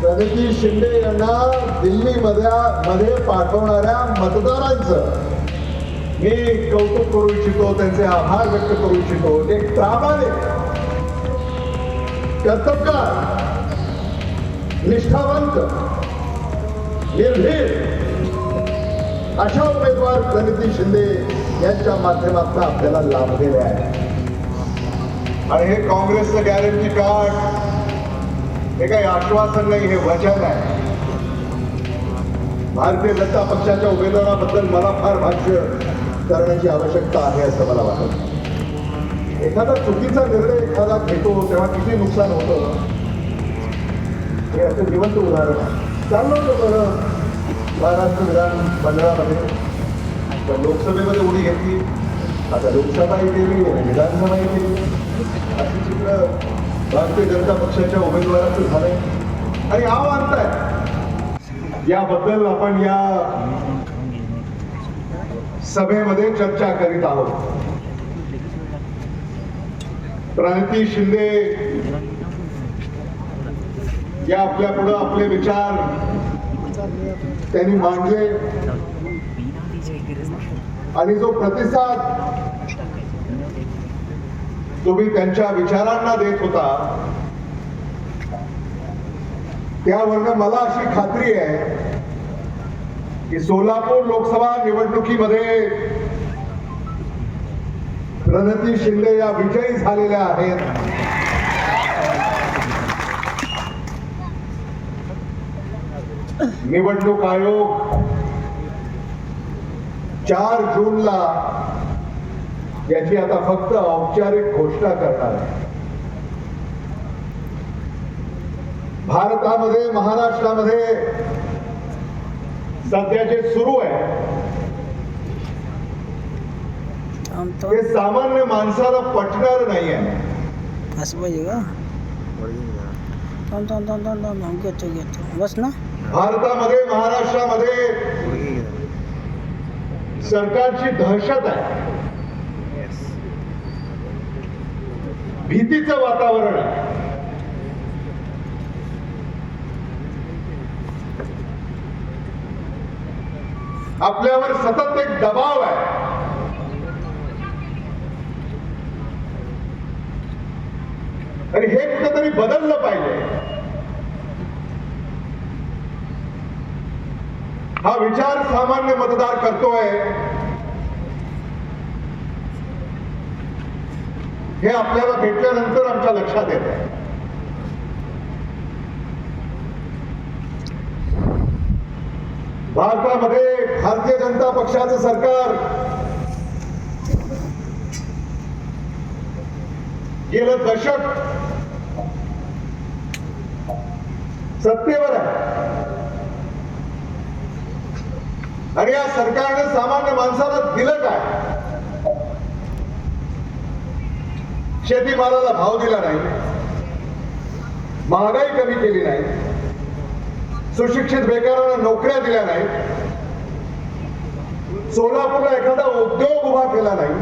प्रगती शिंदे यांना दिल्लीमध्ये मध्ये पाठवणाऱ्या मतदारांचं मी कौतुक करू इच्छितो त्यांचे आभार व्यक्त करू इच्छितो. एक प्रामाणिक कर्तबगार निष्ठावंत निर्भीड अशा उमेदवार प्रगती शिंदे यांच्या माध्यमातून आपल्याला लाभलेले आहे. आणि हे काँग्रेसचं गॅरंटी कार्ड हे काही आश्वासन नाही हे वचन आहे. भारतीय जनता पक्षाच्या उमेदवाराबद्दल मला फार भाष्य करण्याची आवश्यकता आहे असं मला वाटतं. एखादा चुकीचा निर्णय एखादा घेतो तेव्हा किती नुकसान होतं? हे असं जिवंत उदाहरण आहे. होतं बरं महाराष्ट्र विधान मंडळामध्ये. लोकसभेमध्ये उडी घेतली. आता लोकसभाही केली आणि विधानसभाही अशी चित्र भारतीय जनता पक्षाच्या उमेदवाराचं झालंय. आणि आव आणताय याबद्दल आपण या सभेमध्ये चर्चा करीत आहोत. प्रणिती शिंदे या आपल्या पुढं आपले विचार त्यांनी मांडले. आणि जो प्रतिसाद तुम्ही त्यांच्या विचारांना देत होता. त्यावरनं मला अशी खात्री आहे की सोलापूर लोकसभा निवडणुकीमध्ये प्रणती शिंदे या विजयी झालेल्या आहेत. निवडणूक आयोग चार जूनला याची आता फक्त औपचारिक घोषणा करणार आहे. भारतामध्ये महाराष्ट्रामध्ये सध्या जे सुरू आहे ते सामान्य माणसाला पटणार नाही आहे. असं पाहिजे का? घेतो घेतो. बस ना. भारतामध्ये महाराष्ट्रामध्ये सरकारची दहशत आहे. भीतीचं वातावरण आहे. आपल्यावर सतत एक दबाव आहे. आणि हे कुठेतरी बदललं पाहिजे. हा विचार सामान्य मतदार करतोय. हे आपल्याला भेटल्यानंतर आमच्या लक्षात येत. आहे भारतामध्ये भारतीय जनता पक्षाचं सरकार गेलं दशक सत्तेवर आहे. आणि या सरकारने सामान्य माणसाला दिलं काय? शेतीमालाला भाव दिला नाही महागाई कमी केली नाही सुशिक्षित बेकारांना नोकऱ्या दिल्या नाही सोलापूरला एखादा उद्योग उभा केला नाही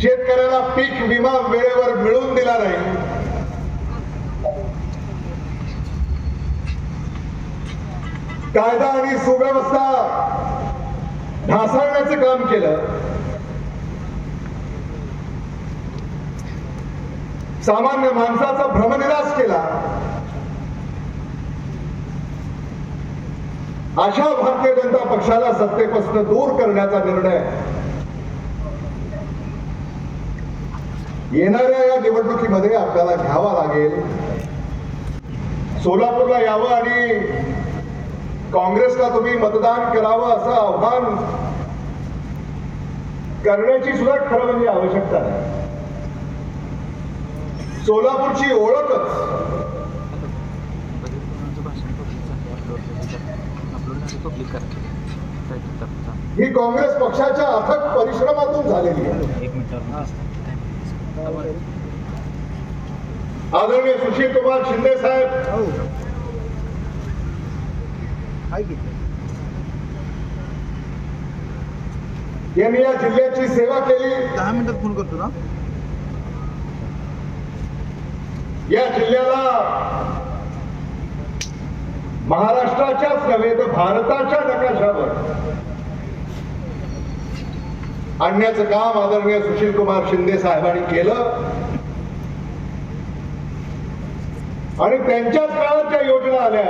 शेतकऱ्याला पीक विमा वेळेवर मिळवून दिला नाही कायदा आणि सुव्यवस्था ढासळण्याचं काम केलं सामान्य माणसाचा भ्रमनिराश केला. अशा भारतीय जनता पक्षाला सत्तेपासून दूर करण्याचा निर्णय. येणाऱ्या या निवडणुकीमध्ये आपल्याला घ्यावा लागेल. सोलापूरला यावं आणि काँग्रेसला तुम्ही मतदान करावं असं आव्हान करण्याची सुद्धा खरं म्हणजे आवश्यकता नाही. सोलापूरची ओळखच. ही काँग्रेस पक्षाच्या अथक परिश्रमातून झालेली आहे. आदरणीय सुशील कुमार शिंदे साहेब. यांनी या जिल्ह्याची सेवा केली. दहा मिनिटात फोन करतो ना. या जिल्ह्याला महाराष्ट्राच्याच नव्हे तर भारताच्या नकाशावर आणण्याचं काम आदरणीय सुशील कुमार शिंदे साहेबांनी केलं. आणि त्यांच्याच काळात ज्या योजना आल्या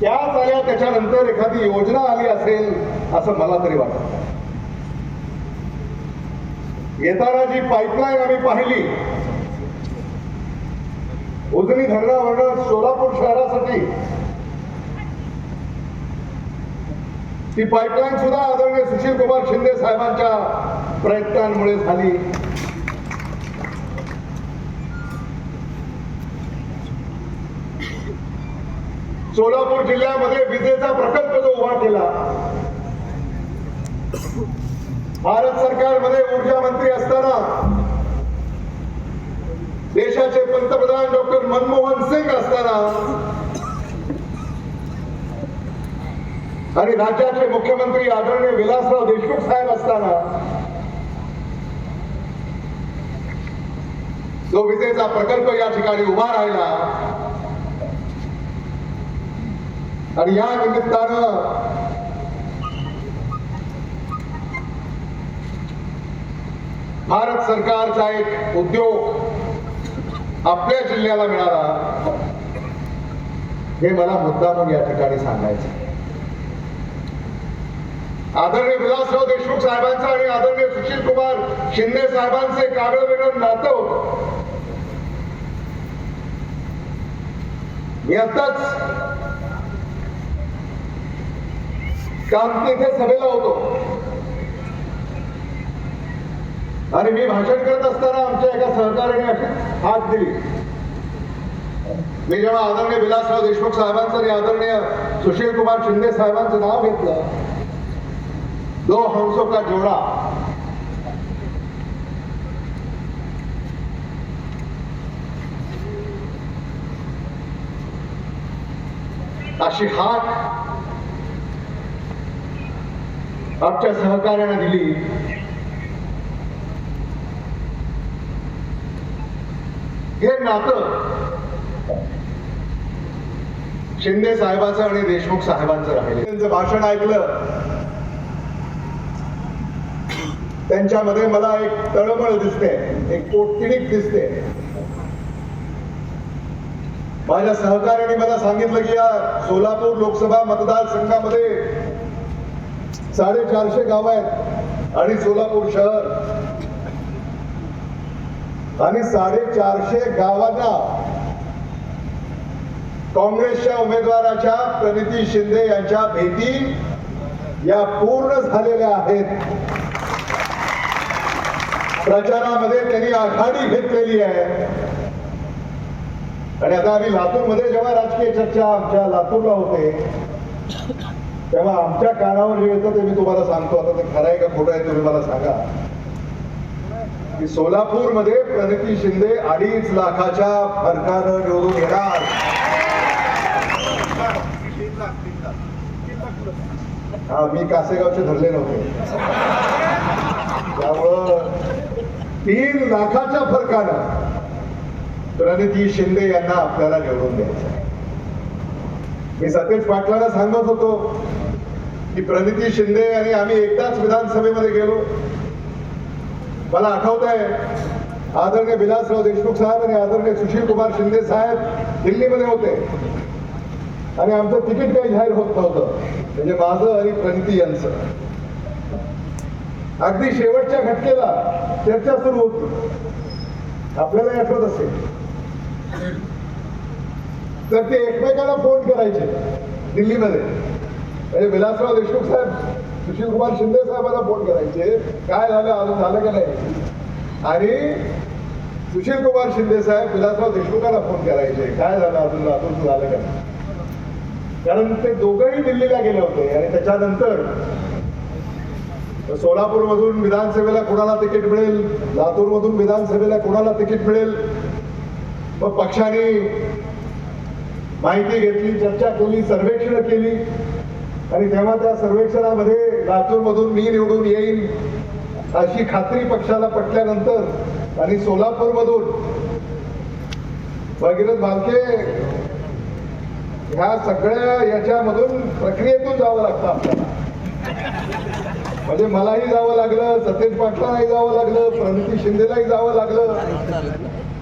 त्याच आल्या त्याच्यानंतर एखादी योजना आली असेल असं मला तरी वाटतं. येताना जी पाईपलाईन आम्ही पाहिली उजनी धरणावरनं सोलापूर शहरासाठी. ती पाईपलाईन सुद्धा आदरणीय सुशील कुमार शिंदे साहेबांच्या प्रयत्नांमुळे झाली. सोलापूर जिल्ह्यामध्ये विजेचा प्रकल्प जो उभा केला भारत सरकारमध्ये ऊर्जा मंत्री असताना देशाचे पंतप्रधान डॉक्टर मनमोहन सिंग असताना आणि राज्याचे मुख्यमंत्री आदरणीय विलासराव देशमुख साहेब असताना जो विजेचा प्रकल्प या ठिकाणी उभा राहिला आणि या निमित्तानं भारत सरकारचा एक उद्योग आपल्या जिल्ह्याला मिळाला. हे मला मुद्दामून या ठिकाणी सांगायचं आदरणीय विलासराव देशमुख साहेबांचं आणि आदरणीय सुशील कुमार शिंदे साहेबांचे कागद वेगळं नातं होत. मी आताच काम तिथे सभेला होतो. आणि मी भाषण करत असताना आमच्या एका सहकार्याने हात दिली. मी जेव्हा आदरणीय विलासराव देशमुख साहेबांचं आणि आदरणीय सुशील कुमार शिंदे साहेबांचं नाव घेतलं दो हंसो का जोडा. अशी हात आमच्या सहकार्याने दिली. हे नातं शिंदे साहेबाचं आणि देशमुख साहेबांचं राहिले. त्यांचं भाषण ऐकलं. त्यांच्यामध्ये मला एक तळमळ दिसते एक पोटतिडीक दिसते. माझ्या सहकार्याने मला सांगितलं की या सोलापूर लोकसभा मतदारसंघामध्ये साडेचारशे गाव आहेत आणि सोलापूर शहर. आणि साडेचारशे गावांना काँग्रेसच्या उमेदवाराच्या प्रणिती शिंदे यांच्या भेटी या पूर्ण झालेल्या आहेत. प्रचारामध्ये त्यांनी आघाडी घेतलेली आहे. आणि आता आम्ही लातूरमध्ये जेव्हा राजकीय चर्चा आमच्या लातूरला होते तेव्हा आमच्या कानावर जे येतं ते मी तुम्हाला सांगतो. आता ते खरं आहे का खोटं आहे तुम्ही मला सांगा. की सोलापूरमध्ये प्रणिती शिंदे अडीच लाखाच्या फरकानं निवडून येणार. हा मी कासेगावचे धरले नव्हते. त्यामुळं तीन लाखाच्या फरकानं प्रणिती शिंदे यांना आपल्याला निवडून द्यायचं मी सतेज पाटलाला सांगत होतो की प्रणिती शिंदे आणि आम्ही एकदाच विधानसभेमध्ये गेलो. मला आठवत आहे आदरणीय विलासराव देशमुख साहेब आणि आदरणीय सुशील कुमार शिंदे साहेब दिल्लीमध्ये होते. आणि आमचं तिकीट काही जाहीर होत नव्हतं. म्हणजे माझं आणि प्रणिती यांचं. अगदी शेवटच्या घटकेला चर्चा सुरू होती. आपल्याला आठवत असेल. तर ते एकमेकांना फोन करायचे दिल्लीमध्ये. म्हणजे विलासराव देशमुख साहेब सुशील कुमार शिंदे साहेबांना फोन करायचे काय झालं? अजून झालं का नाही? आणि सुशील कुमार शिंदे साहेब विलासराव देशमुखाला फोन करायचे काय झालं? अजून अजून झालं का कारण ते दोघंही दिल्लीला गेले होते. आणि त्याच्यानंतर सोलापूर मधून विधानसभेला कोणाला तिकीट मिळेल? लातूर मधून विधानसभेला कोणाला तिकीट मिळेल? मग पक्षाने माहिती घेतली चर्चा केली सर्वेक्षण केली. आणि तेव्हा त्या सर्वेक्षणामध्ये लातूरमधून मी निवडून येईल अशी खात्री पक्षाला पटल्यानंतर आणि सोलापूरमधून भगीरथ भालके ह्या सगळ्या याच्यामधून प्रक्रियेतून जावं लागतं आपल्याला. म्हणजे मलाही जावं लागलं सतेज पाटलांनाही जावं लागलं प्रणिती शिंदेलाही जावं लागलं.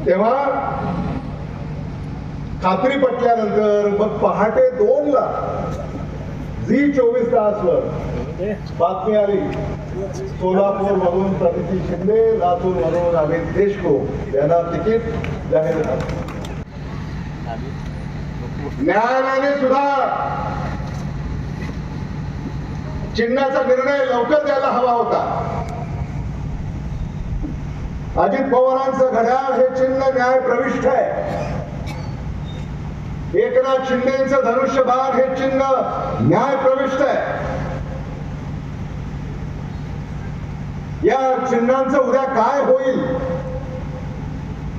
तेव्हा खात्री पटल्यानंतर मग पहाटे दोन ला झी चोवीस तासवर बातमी आली. सोलापूर मधून प्रगती शिंदे लातूर मधून अमित देशमुख. यांना तिकीट जाहीर न्यायालयाने सुद्धा चिन्हाचा निर्णय लवकर द्यायला हवा होता. अजित पवारांचं घड्याळ हे चिन्ह न्याय प्रविष्ट आहे. एकनाथ शिंदेचं धनुष्यबाण हे चिन्ह न्याय प्रविष्ट आहे. या चिन्हांचं उद्या काय होईल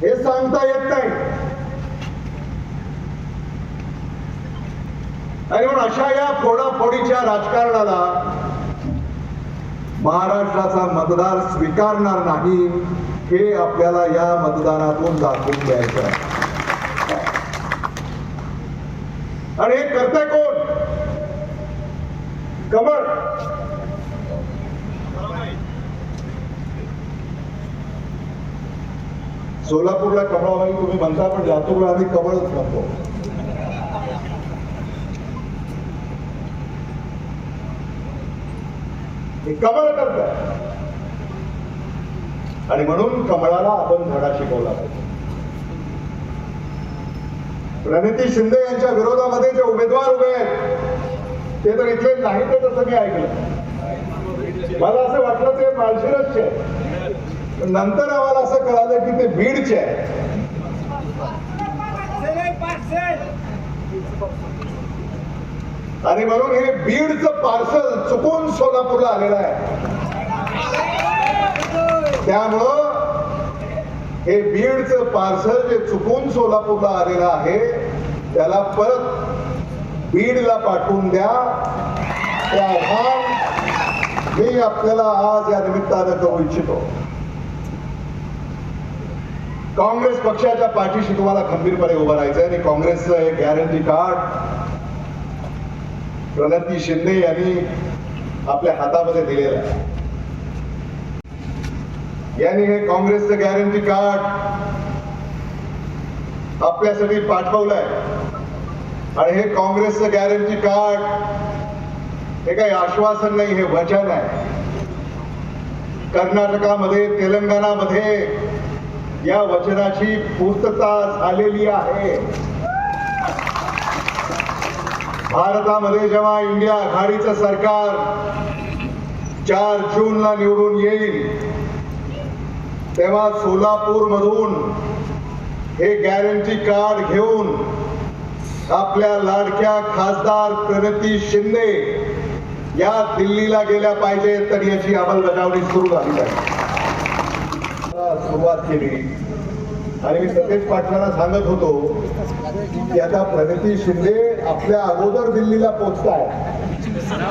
हे सांगता येत नाही. आणि म्हणून अशा या फोडाफोडीच्या राजकारणाला महाराष्ट्राचा मतदार स्वीकारणार नाही हे आपल्याला या मतदानातून दाखवून द्यायचं आहे. आणि हे करते कोण कमळ सोलापूरला कमळाबाई तुम्ही म्हणता पण लातूरला आम्ही कमळच म्हणतो कमळ करत आणि म्हणून कमळाला आपण धडा शिकवला पाहिजे. प्रणिती शिंदे यांच्या विरोधामध्ये जे उमेदवार उभे आहेत ते तर इथले नाही ते तसं मी ऐकलं. मला असं वाटलं ते माळशिरसचे आहे नंतर आम्हाला असं कळालं की ते बीडचे आहे आणि म्हणून हे बीडचं पार्सल चुकून सोलापूरला आलेलं आहे. त्यामुळं हे बीडचं पार्सल जे चुकून सोलापूरला आलेलं आहे त्याला परत बीडला पाठवून द्या. ते आव्हान मी आपल्याला आज या निमित्तानं करू इच्छितो. काँग्रेस पक्षाच्या पाठीशी तुम्हाला खंबीरपणे उभं राहायचंय आणि काँग्रेसचं एक गॅरंटी कार्ड प्रणती शिंदे यांनी आपल्या हातामध्ये दिलेलं आहे. यांनी हे काँग्रेसचं गॅरंटी कार्ड आपल्यासाठी पाठवलंय. आणि हे काँग्रेसचं गॅरंटी कार्ड हे काही आश्वासन नाही हे वचन आहे. कर्नाटकामध्ये तेलंगणामध्ये या वचनाची पूर्तता झालेली आहे. भारतामध्ये जेव्हा इंडिया आघाडीचं सरकार चार जूनला निवडून येईल तेव्हा सोलापूर मधून हे गॅरंटी कार्ड घेऊन आपल्या लाडक्या खासदार प्रणती शिंदे या दिल्लीला गेल्या पाहिजेत तर याची अंमलबजावणी सुरू झाली पाहिजे. सुरुवात केली. आणि मी सतेज पाटलांना सांगत होतो की आता प्रगती शिंदे आपल्या अगोदर दिल्लीला पोचताय.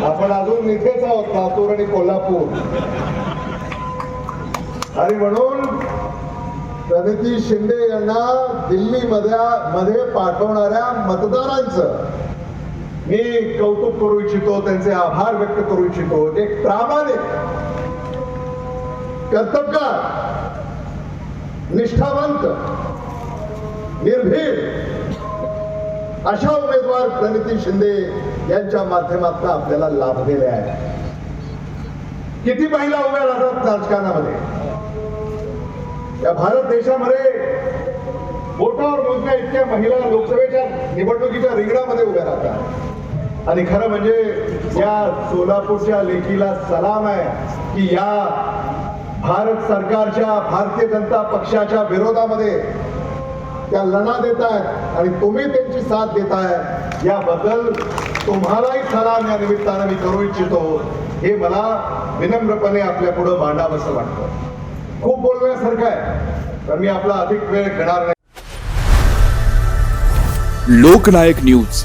आपण अजून इथेच आहोत लातूर आणि कोल्हापूर. आणि म्हणून प्रगती शिंदे यांना दिल्लीमध्ये मध्ये पाठवणाऱ्या मतदारांचं मी कौतुक करू इच्छितो त्यांचे आभार व्यक्त करू इच्छितो. एक प्रामाणिक कर्तबगार निष्ठावंत निर्भीड अशा उमेदवार प्रणिती शिंदे यांच्या माध्यमातून आपल्याला लाभलेले आहे किती महिला उभ्या राहतात राजकारणामध्ये? या भारत देशामध्ये बोटावर मोजण्या इतक्या महिला लोकसभेच्या निवडणुकीच्या रिंगणामध्ये उभ्या राहतात. आणि खरं म्हणजे या सोलापूरच्या लेखीला सलाम आहे की या भारत सरकारच्या भारतीय जनता पक्षाच्या विरोधामध्ये त्या लढा देत आहेत आणि तुम्ही त्यांची साथ देताय याबद्दल तुम्हालाही सलाम या निमित्तानं मी करू इच्छितो. हे मला विनम्रपणे आपल्या पुढे मांडावंसं वाटतं. खूप बोलण्यासारखं आहे तर मी आपला अधिक वेळ घेणार नाही. लोकनायक न्यूज.